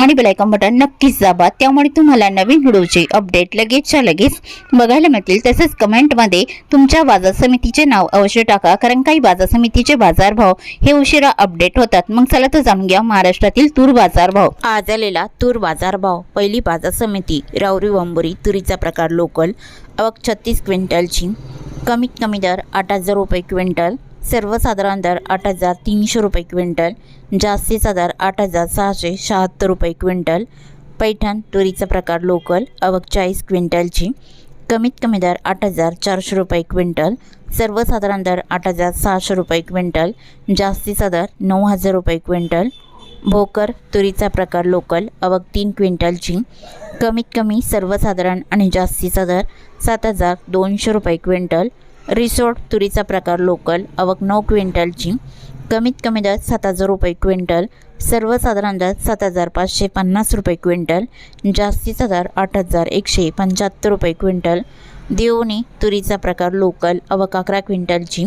आणि bell icon button नक्कीच दाबा. त्यामुळे तुम्हाला नवीन व्हिडिओचे अपडेट लगेचच्या लगेच बघायला मिळतील. तसेच कमेंटमध्ये तुमच्या बाजार समितीचे नाव अवश्य टाका. कारण काही बाजार समितीचे बाजारभाव हे उशिरा अपडेट होतात. मग चला तर जाणून घ्या महाराष्ट्रातील तूर बाजारभाव आज आलेला तूर बाजारभाव पहिली बाजार समिती रावरी वंबुरी तुरीचा प्रकार लोकल अवक छत्तीस क्विंटलची. कमीत कमी दर आठ हजार रुपये क्विंटल. सर्वसाधारण दर आठ हजार तीनशे रुपये क्विंटल जास्तीचा दर आठ हजार सहाशे शहात्तर रुपये क्विंटल. पैठण तुरीचा प्रकार लोकल अवक चाळीस क्विंटलची. कमीत कमी दर आठ हजार चारशे रुपये क्विंटल सर्वसाधारण दर आठ हजार सहाशे रुपये क्विंटल जास्तीचा दर नऊ हजार रुपये क्विंटल. भोकर तुरीचा प्रकार लोकल अवक तीन क्विंटलची. कमीत कमी सर्वसाधारण आणि जास्तीचा दर सात हजार दोनशे रुपये क्विंटल रिसोड तुरीचा प्रकार लोकल अवक नऊ क्विंटलची. कमीत कमी दर सात हजार रुपये क्विंटल सर्वसाधारण दर सात हजार पाचशे पन्नास रुपये क्विंटल जास्तीचा दर आठ हजार एकशे पंच्याहत्तर रुपये क्विंटल. देवणी तुरीचा प्रकार लोकल अवक अकरा क्विंटलची.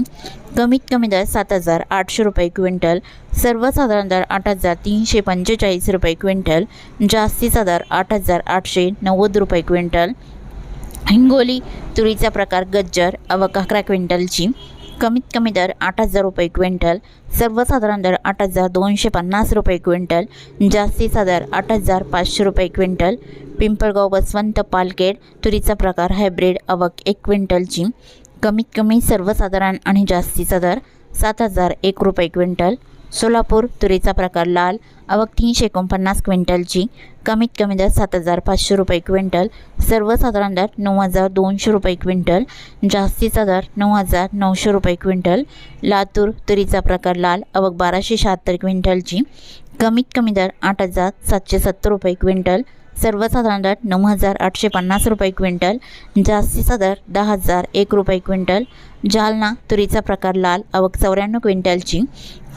कमीत कमी दर सात हजार आठशे रुपये क्विंटल सर्वसाधारण दर आठ हजार तीनशे पंचेचाळीस रुपये क्विंटल जास्तीचा दर आठ हजार आठशे नव्वद रुपये क्विंटल. हिंगोली तुरीचा प्रकार गज्जर अवक अकरा क्विंटलची. कमीत कमी दर आठ हजार रुपये क्विंटल. सर्वसाधारण दर आठ हजार दोनशे पन्नास रुपये क्विंटल. जास्तीचा दर आठ हजार पाचशे रुपये क्विंटल. पिंपळगाव बसवंत पालकेड तुरीचा प्रकार हायब्रिड अवक एक क्विंटलची. कमीत कमी सर्वसाधारण आणि जास्तीचा दर सात हजार एक रुपये क्विंटल. सोलापूर तुरीचा प्रकार लाल अवक तीनशे एकोणपन्नास क्विंटलची कमीत कमी दर सात हजार पाचशे रुपये क्विंटल सर्वसाधारण दर नऊ हजार दोनशे रुपये क्विंटल जास्तीचा दर नऊ हजार नऊशे रुपये क्विंटल लातूर तुरीचा प्रकार लाल आवक बाराशे शहात्तर क्विंटलची कमीत कमी दर आठ हजार सातशे सत्तर रुपये क्विंटल सर्वसाधारण दर नऊ हजार आठशे पन्नास रुपये क्विंटल जास्तीचा दर दहा हजार एक रुपये क्विंटल जालना तुरीचा प्रकार लाल अवक चौऱ्याण्णव क्विंटलची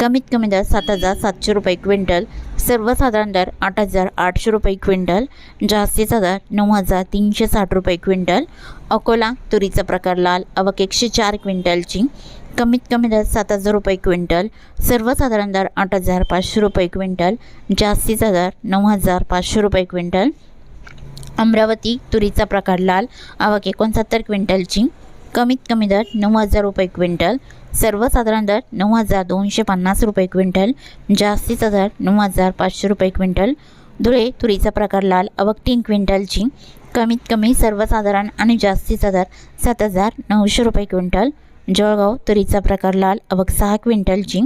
कमीत कमी दर सात हजार सातशे रुपये क्विंटल सर्वसाधारण दर आठ हजार आठशे रुपये क्विंटल जास्तीचा दर नऊ हजार तीनशे साठ रुपये क्विंटल. अकोला तुरीचा प्रकार लाल अवक एकशे चार क्विंटलची कमीत कमी दर सात हजार रुपये क्विंटल सर्वसाधारण दर आठ हजार पाचशे रुपये क्विंटल जास्तीचा दर नऊ हजार पाचशे रुपये क्विंटल. अमरावती तुरीचा प्रकार लाल आवक एकोणसत्तर क्विंटलची कमीत कमी दर नऊ हजार रुपये क्विंटल सर्वसाधारण दर नऊ हजार दोनशे पन्नास रुपये क्विंटल जास्तीचा दर नऊ हजार पाचशे रुपये क्विंटल. धुळे तुरीचा प्रकार लाल अवक तीन क्विंटलची. कमीत कमी सर्वसाधारण आणि जास्तीचा दर सात हजार नऊशे रुपये क्विंटल. जळगाव तुरीचा प्रकार लाल अवक सहा क्विंटलची.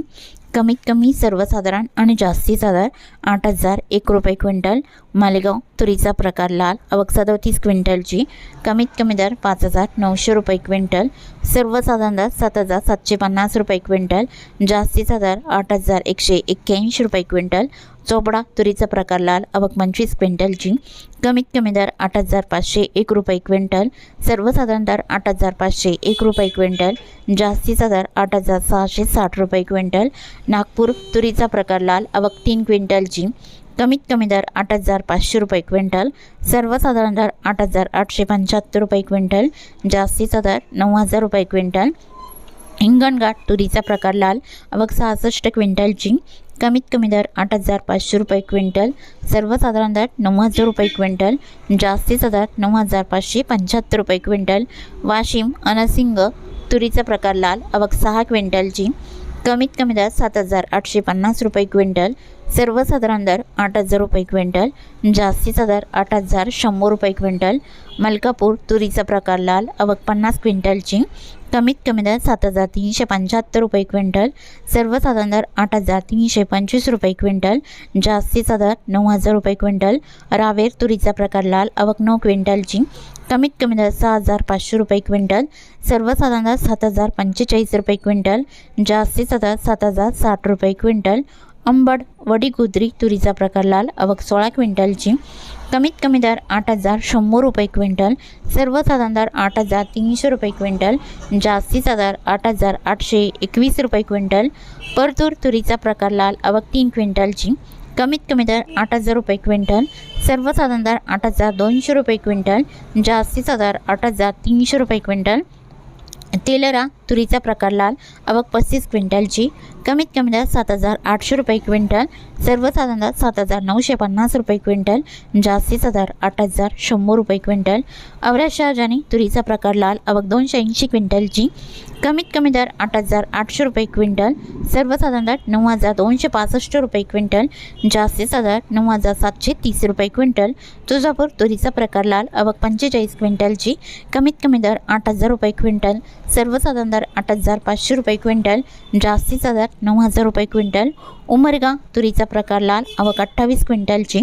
कमीत कमी सर्वसाधारण आणि जास्तीचा दर आठ हजार एक रुपये क्विंटल. मालेगाव तुरीचा प्रकार लाल. अवक सदोतीस क्विंटलची. कमीत कमी दर पाच हजार नऊशे रुपये क्विंटल. सर्वसाधारणतः दर सात हजार सातशे पन्नास रुपये क्विंटल जास्तीचा दर आठ हजार एकशे एक्क्याऐंशी रुपये क्विंटल चोपडा तुरीचा प्रकार लाल अवक पंचवीस क्विंटलची कमीत कमी दर आठ हजार पाचशे एक रुपये क्विंटल सर्वसाधारण दर आठ हजार पाचशे एक रुपये क्विंटल जास्तीचा दर आठ हजार सहाशे साठ रुपये क्विंटल नागपूर तुरीचा प्रकार लाल अवक तीन क्विंटलची कमीत कमी दर आठ हजार पाचशे रुपये क्विंटल सर्वसाधारण दर आठ हजार आठशे पंच्याहत्तर रुपये क्विंटल जास्तीचा दर नऊ हजार रुपये क्विंटल. हिंगणघाट तुरीचा प्रकार लाल अवघ सहासष्ट क्विंटलची कमीत कमी दर आठ हजार पाचशे रुपये क्विंटल सर्वसाधारण दर नऊ हजार रुपये क्विंटल जास्तीचा दर नऊ हजार पाचशे पंच्याहत्तर रुपये क्विंटल. वाशिम अनसिंग तुरीचा प्रकार लाल अवघ सहा क्विंटलची कमीत कमी दर सात हजार आठशे पन्नास रुपये क्विंटल सर्वसाधारण दर आठ हजार रुपये क्विंटल जास्तीचा दर आठ हजार शंभर रुपये क्विंटल मलकापूर तुरीचा प्रकार लाल अवक पन्नास क्विंटलची कमीत कमी दर सात हजार तीनशे पंच्याहत्तर रुपये क्विंटल सर्वसाधारण दर आठ हजार तीनशे पंचवीस रुपये क्विंटल जास्तीचा दर नऊ हजार रुपये क्विंटल रावेर तुरीचा प्रकार लाल अवक नऊ क्विंटलची कमीत कमी दर सहा हजार पाचशे रुपये क्विंटल सर्वसाधारण दर सात हजार पंचेचाळीस रुपये क्विंटल जास्तीचा दर सात हजार साठ रुपये क्विंटल अंबड वडी तुरीचा प्रकार लाल अवक सोळा क्विंटलची. कमीत कमी दर आठ हजार शंभर रुपये क्विंटल. सर्वसाधारण दर आठ हजार तीनशे रुपये क्विंटल. जास्तीचा दर आठ हजार आठशे एकवीस रुपये क्विंटल. परतूर तुरीचा प्रकार लाल आवक तीन क्विंटलची. कमीत कमी दर आठ हजार रुपये क्विंटल. सर्वसाधारण दर आठ हजार दोनशे रुपये क्विंटल. जास्तीचा दर आठ हजार तीनशे रुपये क्विंटल. तेलरा तुरीचा प्रकार लाल आवक पस्तीस क्विंटलची कमीत कमी दर सात हजार आठशे रुपये क्विंटल सर्वसाधारण दर सात हजार नऊशे पन्नास रुपये क्विंटल जास्तीचा दर आठ हजार शंभर रुपये क्विंटल. अवऱ्या शहाजानी तुरीचा प्रकार लाल आवक दोनशे ऐंशी क्विंटलची कमीत कमी दर आठ हजार आठशे रुपये क्विंटल सर्वसाधारण दर नऊ हजार दोनशे पासष्ट रुपये क्विंटल जास्तीचा दर नऊ हजार सातशे तीस रुपये क्विंटल. तुळजापूर तुरीचा प्रकार लाल आवक पंचेचाळीस क्विंटलची कमीत कमी दर आठ हजार रुपये क्विंटल सर्वसाधारण दर आठ हजार पाचशे रुपये क्विंटल जास्तीचा दर नऊ हजार रुपये क्विंटल. उमरगा तुरीचा प्रकार लाल आवक अठ्ठावीस क्विंटलची.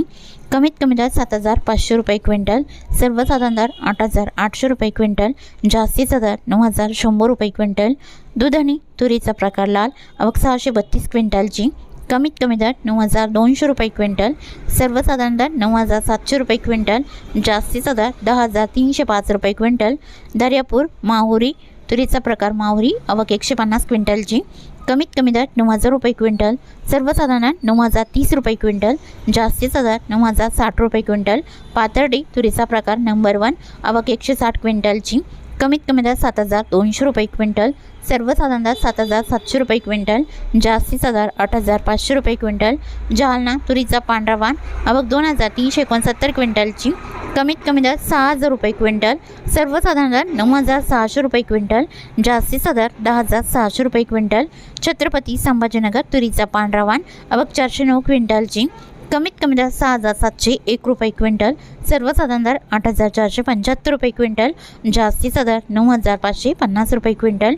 कमीत कमी दर सात हजार पाचशे रुपये क्विंटल. सर्वसाधारण दर आठ हजार आठशे रुपये क्विंटल. जास्तीचा दर नऊ हजार शंभर रुपये क्विंटल. दुधणी तुरीचा प्रकार लाल आवक सहाशे बत्तीस क्विंटलची. कमीत कमी दर नऊ हजार दोनशे रुपये क्विंटल. सर्वसाधारण दर नऊ हजार सातशे रुपये क्विंटल. जास्तीचा दर दहा हजार तीनशे पाच रुपये क्विंटल. दर्यापूर माहुरी तुरीचा प्रकार माहुरी आवक एकशे पन्नास क्विंटलची कमीत कमी दर नऊ हजार रुपये क्विंटल. सर्वसाधारण नऊ हजार तीस रुपये क्विंटल. जास्तीचा दर नऊ हजार साठ रुपये क्विंटल. पातर्डी तुरीचा प्रकार नंबर वन आवक एकशे साठ क्विंटलची कमीत कमी दर सात हजार दोनशे रुपये क्विंटल सर्वसाधारण दर सात हजार सातशे रुपये क्विंटल जास्तीचा दर आठ हजार पाचशे रुपये क्विंटल जालना तुरीचा पांढरा वाण आवक दोन हजार तीनशे एकोणसत्तर क्विंटलची कमीत कमी दर सहा हजार रुपये क्विंटल सर्वसाधारण दर नऊ हजार सहाशे रुपये क्विंटल जास्तीचा दर दहा हजार सहाशे रुपये क्विंटल छत्रपती संभाजीनगर तुरीचा पांढरा वाण आवक चारशे नऊ क्विंटलची कमीत कमी दर सहा हजार सातशे एक रुपये क्विंटल सर्वसाधारण दर आठ हजार चारशे पंच्याहत्तर रुपये क्विंटल जास्तीचा दर नऊ हजार पाचशे पन्नास रुपये क्विंटल.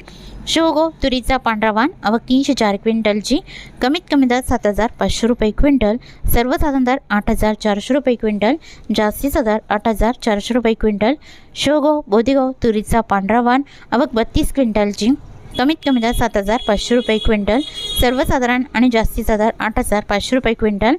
शिवगो तुरीचा पांढरा वाण अवक तीनशे चार क्विंटलची कमीत कमी दर सात हजार पाचशे रुपये क्विंटल सर्वसाधारण दर आठ हजार चारशे रुपये क्विंटल जास्तीचा दर आठ हजार चारशे रुपये क्विंटल. शिवगो बोधेगाव तुरीचा पांढरा वाण अवक बत्तीस क्विंटलची कमीत कमी दर सात हजार पाचशे रुपये क्विंटल सर्वसाधारण आणि जास्तीचा दर आठ हजार पाचशे रुपये क्विंटल.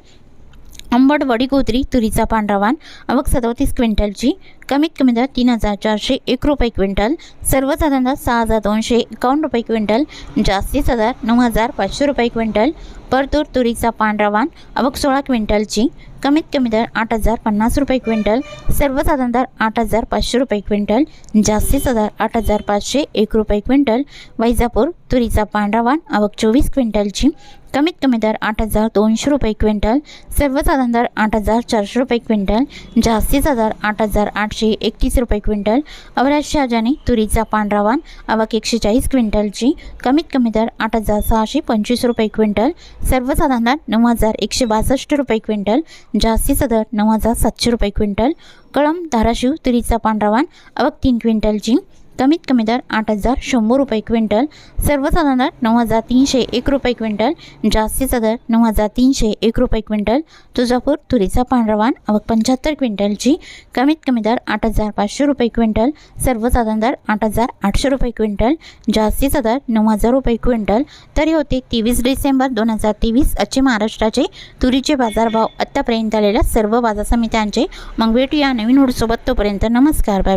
आंबट वडी गोत्री तुरीचा पांढरावान आवक सदोतीस क्विंटलची कमीत कमी दर तीन हजार चारशे एक रुपये क्विंटल. सर्वसाधारण दर सहा हजार दोनशे एकावन्न रुपये क्विंटल. जास्तीचा दर नऊ हजार पाचशे रुपये क्विंटल. परतूर तुरीचा पांढरावान आवक सोळा क्विंटलची कमीत कमी दर आठ हजार पन्नास रुपये क्विंटल. सर्वसाधारण दर आठ हजार पाचशे रुपये क्विंटल. जास्तीचा दर आठ हजार पाचशे एक रुपये क्विंटल. वैजापूर तुरीचा पांढरावान आवक चोवीस क्विंटलची. कमीत कमी दर आठ हजार दोनशे रुपये क्विंटल. सर्वसाधारण दर आठ हजार चारशे रुपये क्विंटल. जास्तीचा दर आठ हजार आठशे एकतीस रुपये क्विंटल. अवराज शहाजाने तुरीचा पांढरावान आवक एकशे चाळीस क्विंटलची. कमीत कमी दर आठ हजार सहाशे पंचवीस रुपये क्विंटल. सर्वसाधारण दर नऊ हजार एकशे बासष्ट रुपये क्विंटल. जास्तीचा दर नऊ हजार सातशे रुपये क्विंटल. कळम धाराशिव तुरीचा पांढरावान आवक तीन क्विंटलची. कमीत कमी दर आठ हजार शंभर रुपये क्विंटल सर्वसाधारण दर नऊ हजार तीनशे एक रुपये क्विंटल जास्तीचा दर नऊ हजार तीनशे एक रुपये क्विंटल तुळजापूर तुरीचा पांढरवान आवक पंच्याहत्तर क्विंटलची कमीत कमी दर आठ हजार पाचशे रुपये क्विंटल सर्वसाधारण दर आठ हजार आठशे रुपये क्विंटल जास्तीचा दर नऊ हजार रुपये क्विंटल. तरी होते तेवीस डिसेंबर दोन हजार तेवीस आजचे महाराष्ट्राचे तुरीचे बाजारभाव आत्तापर्यंत आलेल्या सर्व बाजार समित्यांचे. मग भेटूया नवीन हुडसोबत तोपर्यंत नमस्कार. बाय.